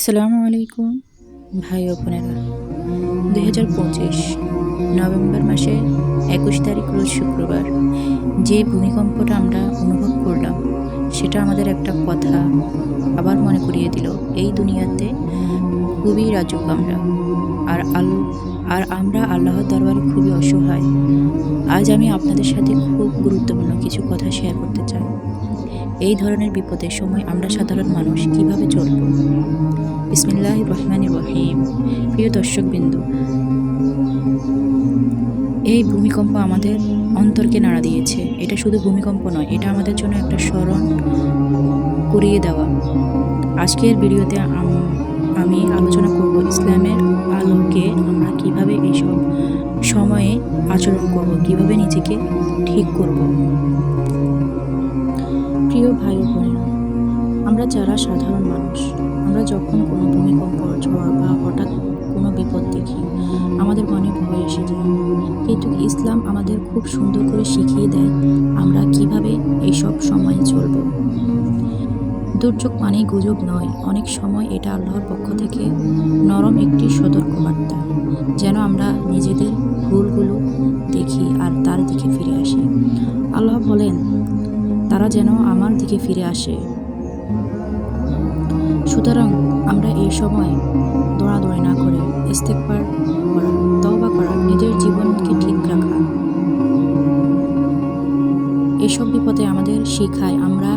আসসালামু আলাইকুম। ভাই ও বোনেরা, দুই হাজার পঁচিশ নভেম্বর মাসে একুশ তারিখ রোজ শুক্রবার, যে ভূমিকম্পটা আমরা অনুভব করলাম সেটা আমাদের একটা কথা আবার মনে করিয়ে দিল, এই দুনিয়াতে খুবই রাজুক আমরা। আর আল, আর আমরা আল্লাহর দরবারে খুবই অসহায়। আজ আমি আপনাদের সাথে খুব গুরুত্বপূর্ণ কিছু কথা শেয়ার করতে চাই। এই ধরনের বিপদের সময় আমরা সাধারণ মানুষ কীভাবে চলব? বিসমিল্লাহ রহমান রহিম। প্রিয় দর্শকবিন্দু এই ভূমিকম্প আমাদের অন্তরকে নাড়া দিয়েছে। এটা শুধু ভূমিকম্প নয়, এটা আমাদের জন্য একটা স্মরণ করিয়ে দেওয়া। আজকের ভিডিওতে আম- আলোচনা করব ইসলামের আলোকে আমরা কীভাবে এইসব সময়ে আচরণ করব, কীভাবে নিজেকে ঠিক করব। প্রিয় ভাই বোনেরা, আমরা যারা সাধারণ মানুষ, আমরা যখন কোনো ভূমিকম্প, ঝড় বা মনে ভয় কিন্তু ইসলাম আমাদের খুব সুন্দর করে শিখিয়ে দেয় আমরা কীভাবে এইসব সময়ে চলব। দুর্যোগ মানেই গুজব নয়, অনেক সময় এটা আল্লাহর পক্ষ থেকে নরম একটি সতর্কবার্তা, যেন আমরা নিজেদের ভুলগুলো দেখি আর তার দিকে ফিরে আসি। আল্লাহ বলেন, তারা যেন আমার দিকে ফিরে আসে। সুতরাং আমরা এই সময় দৌড়াদৌড়ি না করে ইস্তেকবার করা, তওবা করা, নিজের জীবনকে ঠিক রাখা। এসব বিপদে আমাদের শিখায় আমরা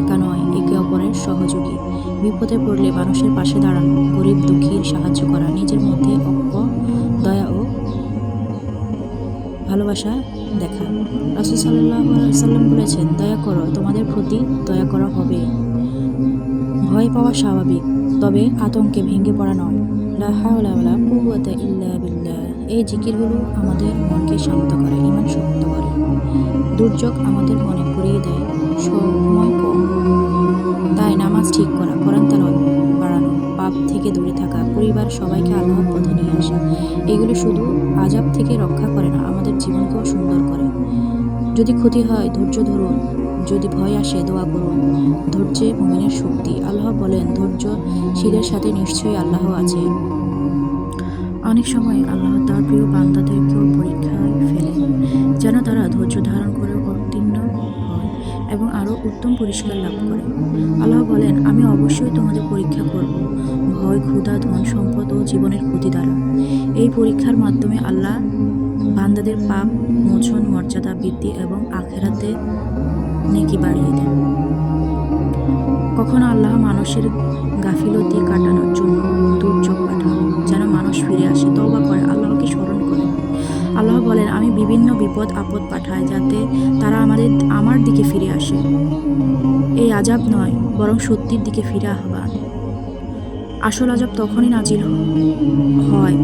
একা নয়, একে অপরের সহযোগী। বিপদে পড়লে মানুষের পাশে দাঁড়ানো, গরিব দুঃখীর সাহায্য করা, নিজের মধ্যে অজ্ঞ দয়া ও ভালোবাসা দেখা। রাসুল সাল্লাম বলেছেন, দয়া করো, তোমাদের প্রতি দয়া করা হবে। ভয় পাওয়া স্বাভাবিক, তবে আতঙ্কে ভেঙে পড়া নয়। লা হাওলা ওয়ালা কুওয়াতা ইল্লা এই জিকিরগুলো আমাদের মনকে শান্ত করে ইমান শক্ত করে। দুর্যোগ আমাদের মনে করিয়ে দেয়, সময় কম। তাই নামাজ ঠিক করা, কোরআন বাড়ানো, পাপ থেকে দূরে থাকা, পরিবার, সবাইকে আল্লাহর পথে নিয়ে আসা, এগুলো শুধু আজাব থেকে রক্ষা করে না, আমাদের জীবনকেও সুন্দর করে। যদি ক্ষতি হয়, ধৈর্য ধরুন। যদি ভয় আসে, দোয়া করুন। ধৈর্যে মুমিনের শক্তি। আল্লাহ বলেন ধৈর্যশীলের সাথে নিশ্চয়ই আল্লাহ আছে। অনেক সময় আল্লাহ তার প্রিয় বান্দাদেরকেও পরীক্ষায় ফেলেন যেন তারা ধৈর্য ধারণ করে উত্তীর্ণ হয় এবং আরও উত্তম পরিষ্কার লাভ করে। আল্লাহ বলেন, আমি অবশ্যই তোমাদের পরীক্ষা করব, ভয়, ক্ষুধা, ধন সম্পদ ও জীবনের ক্ষতি দ্বারা। এই পরীক্ষার মাধ্যমে আল্লাহ বান্দাদের পাপ, মোচন, মর্যাদা, বৃদ্ধি এবং আখেরাতে নেকি বাড়িয়ে দেন। কখনো আল্লাহ মানুষের গাফিলতি কাটানোর জন্য দুর্যোগ পাঠান, যেন মানুষ ফিরে আসে, তওবা করে, আল্লাহকে স্মরণ করে। আল্লাহ বলেন, আমি বিভিন্ন বিপদ, আপদ পাঠাই যাতে তারা আমাদের, আমার দিকে ফিরে আসে। এই আজাব নয়, বরং সত্যির দিকে ফিরে আহ্বান। আসল আজাব তখনই নাজিল হয়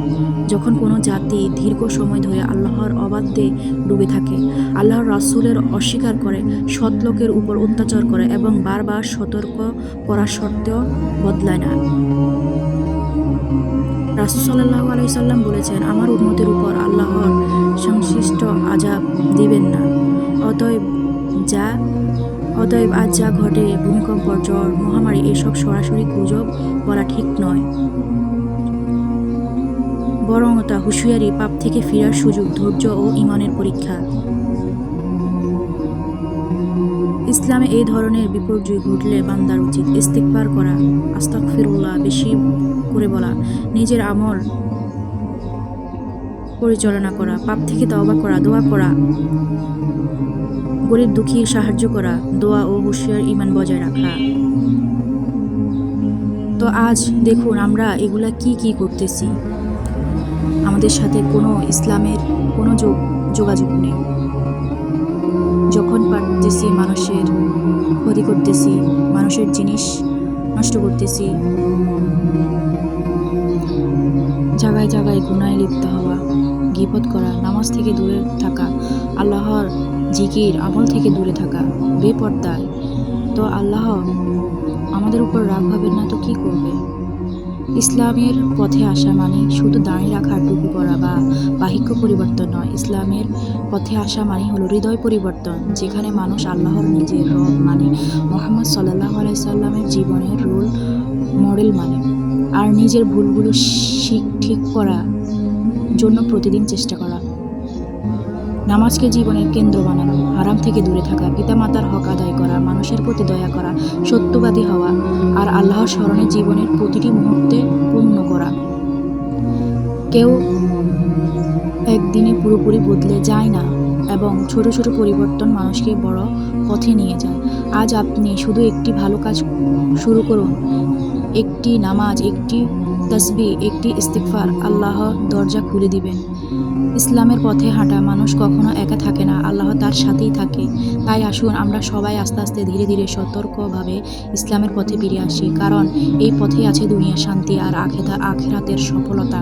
যখন কোনো জাতি দীর্ঘ সময় ধরে আল্লাহর অবাধ্যে ডুবে থাকে, আল্লাহর রাসূলের অস্বীকার করে, সৎ লোকের উপর অত্যাচার করে এবং বারবার সতর্ক করা সত্ত্বেও বদলায় না। রাসুল সাল্লাহ আলাইসাল্লাম বলেছেন, আমার উন্নতির উপর আল্লাহর সংশ্লিষ্ট আজাব দিবেন না, অতএব যা অতএব আজ যা ঘটে, ভূমিকম্প, জ্বর, মহামারী, এসব সরাসরি গুজব বলা ঠিক নয়। বরং তা হুঁশিয়ারি পাপ থেকে ফেরার সুযোগ, ধৈর্য ও ইমানের পরীক্ষা। ইসলামে এই ধরনের বিপর্যয় ঘটলে বান্দার উচিত ইস্তিকবার করা আস্তাকফিরুল্লাহ বেশি করে বলা, নিজের আমল পরিচালনা করা, পাপ থেকে তওবা করা, দোয়া করা। গরিব দুঃখীর সাহায্য করা, দোয়া ও হুঁশিয়ার ইমান বজায় রাখা। তো আজ দেখুন আমরা এগুলা কি কি করতেছি। আমাদের সাথে কোনো ইসলামের কোনো যোগ, যোগাযোগ নেই। যখন পারতেছি মানুষের ক্ষতি করতেছি, মানুষের জিনিস নষ্ট করতেছি। জায়গায় জায়গায় গুনায় লিপ্ত হওয়া গিপত করা, নামাজ থেকে দূরে থাকা, আল্লাহর জিকির, আমল থেকে দূরে থাকা বেপর্দায়। তো আল্লাহ, আমাদের উপর রাগ হবে না তো কি করবে? ইসলামের পথে আসা মানে শুধু দাঁড়িয়ে রাখা টুপি পরা বা বাহিক্য পরিবর্তন নয়। ইসলামের পথে আসা মানে হলো হৃদয় পরিবর্তন, যেখানে মানুষ আল্লাহর নিজের রব মানে মোহাম্মদ সাল্লাহ আলাইসাল্লামের জীবনের রোল মডেল মানে। আর নিজের ভুলগুলো ঠিক করা জন্য প্রতিদিন চেষ্টা করা। নামাজকে জীবনের কেন্দ্র বানানো, হারাম থেকে দূরে থাকা, পিতামাতার হক আদায় করা, মানুষের প্রতি দয়া করা, সত্যবাদী হওয়া আর আল্লাহর স্মরণে জীবনের প্রতিটি মুহূর্তে পূর্ণ করা। কেউ একদিনে পুরোপুরি বদলে যায় না এবং ছোট ছোট পরিবর্তন মানুষকে বড় পথে নিয়ে যায়। আজ আপনি শুধু একটি ভালো কাজ শুরু করুন। একটি নামাজ, একটি তসবি একটি ইস্তিগফার আল্লাহ দরজা খুলে দিবেন। ইসলামের পথে হাঁটা মানুষ কখনো একা থাকে না, আল্লাহ তার সাথেই থাকে। তাই আসুন আমরা সবাই আস্তে আস্তে ধীরে ধীরে সতর্কভাবে ইসলামের পথে ফিরে আসি, কারণ এই পথে আছে দুনিয়ার শান্তি আর আখেতা আখেরাতের সফলতা।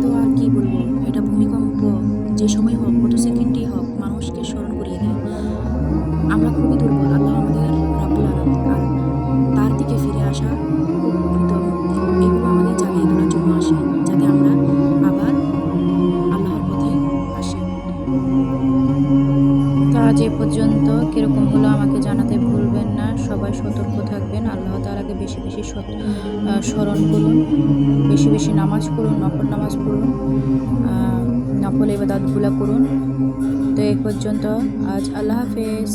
তো আর কি বলব? এটা ভূমিকম্প, যে সময় পর্যন্ত কীরকম হলো আমাকে জানাতে ভুলবেন না। সবাই সতর্ক থাকবেন। আল্লাহ তালাকে বেশি বেশি স্মরণ করুন। বেশি বেশি নামাজ পড়ুন, নফল নামাজ পড়ুন নকল এবার দাঁতগুলা করুন। তো এ পর্যন্ত আজ আল্লাহ হাফেজ।